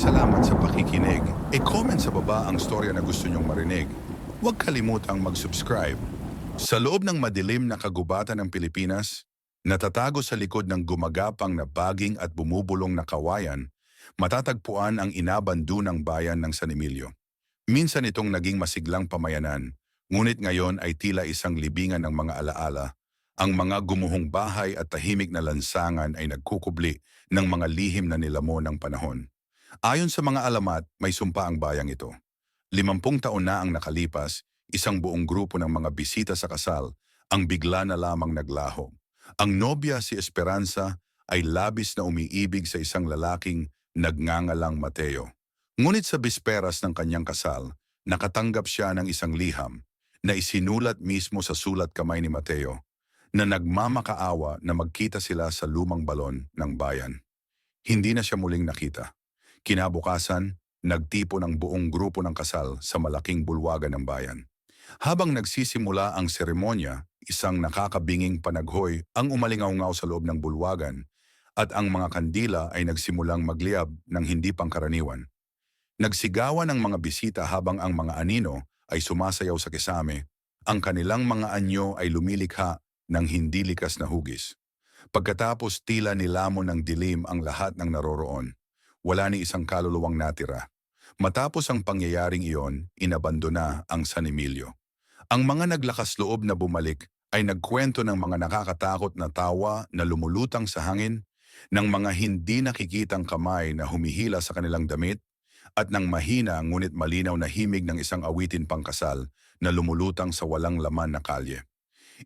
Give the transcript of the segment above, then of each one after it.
salamat sa pakikinig. E-comment sa baba ang storya na gusto nyong marinig. Huwag kalimutang mag-subscribe. Sa loob ng madilim na kagubatan ng Pilipinas, natatago sa likod ng gumagapang na baging at bumubulong na kawayan, matatagpuan ang inabandunang bayan ng San Emilio. Minsan itong naging masiglang pamayanan, ngunit ngayon ay tila isang libingan ng mga alaala. Ang mga gumuhong bahay at tahimik na lansangan ay nagkukubli ng mga lihim na nilamo ng panahon. Ayon sa mga alamat, may sumpa ang bayang ito. Limampung taon na ang nakalipas, isang buong grupo ng mga bisita sa kasal ang bigla na lamang naglaho. Ang nobya si Esperanza ay labis na umiibig sa isang lalaking nagngangalang Mateo. Ngunit sa bisperas ng kanyang kasal, nakatanggap siya ng isang liham na isinulat mismo sa sulat kamay ni Mateo na nagmamakaawa na magkita sila sa lumang balon ng bayan. Hindi na siya muling nakita. Kinabukasan, nagtipo ng buong grupo ng kasal sa malaking bulwagan ng bayan. Habang nagsisimula ang seremonya, isang nakakabinging panaghoy ang umalingaw sa loob ng bulwagan at ang mga kandila ay nagsimulang magliyab ng hindi pangkaraniwan. Nagsigawan ang mga bisita habang ang mga anino ay sumasayaw sa kisame. Ang kanilang mga anyo ay lumilikha ng hindi likas na hugis. Pagkatapos tila nilamon ng dilim ang lahat ng naroroon, wala ni isang kaluluwang natira. Matapos ang pangyayaring iyon, inabandona ang San Emilio. Ang mga naglakas loob na bumalik ay nagkwento ng mga nakakatakot na tawa na lumulutang sa hangin, ng mga hindi nakikitang kamay na humihila sa kanilang damit, at ng mahina ngunit malinaw na himig ng isang awitin pangkasal na lumulutang sa walang laman na kalye.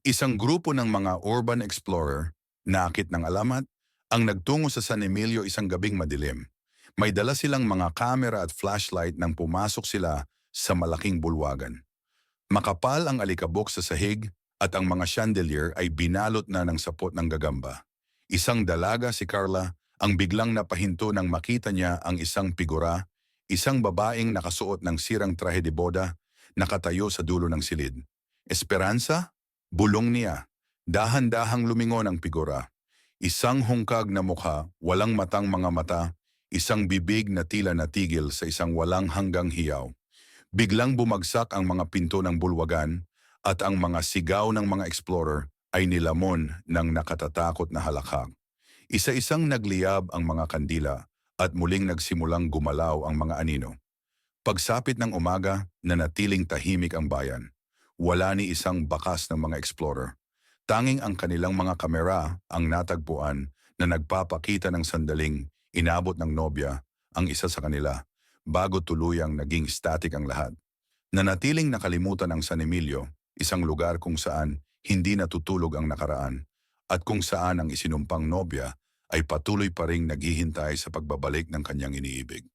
Isang grupo ng mga urban explorer, nakit ng alamat, ang nagtungo sa San Emilio isang gabing madilim. May dala silang mga kamera at flashlight nang pumasok sila sa malaking bulwagan. Makapal ang alikabok sa sahig at ang mga chandelier ay binalot na ng sapot ng gagamba. Isang dalaga si Carla ang biglang napahinto nang makita niya ang isang figura, isang babaeng nakasuot ng sirang trahe de boda, nakatayo sa dulo ng silid. Esperanza? Bulong niya. Dahan-dahang lumingon ang figura. Isang hungkag na mukha, walang matang mga mata, isang bibig na tila natigil sa isang walang hanggang hiyaw. Biglang bumagsak ang mga pinto ng bulwagan at ang mga sigaw ng mga explorer ay nilamon ng nakatatakot na halakhak. Isa-isang nagliyab ang mga kandila at muling nagsimulang gumalaw ang mga anino. Pagsapit ng umaga, nanatiling tahimik ang bayan. Wala ni isang bakas ng mga explorer. Tanging ang kanilang mga kamera ang natagpuan na nagpapakita ng sandaling inabot ng nobya ang isa sa kanila bago tuluyang naging static ang lahat. Nanatiling nakalimutan ang San Emilio, isang lugar kung saan hindi natutulog ang nakaraan at kung saan ang isinumpang nobya ay patuloy pa ring naghihintay sa pagbabalik ng kanyang iniibig.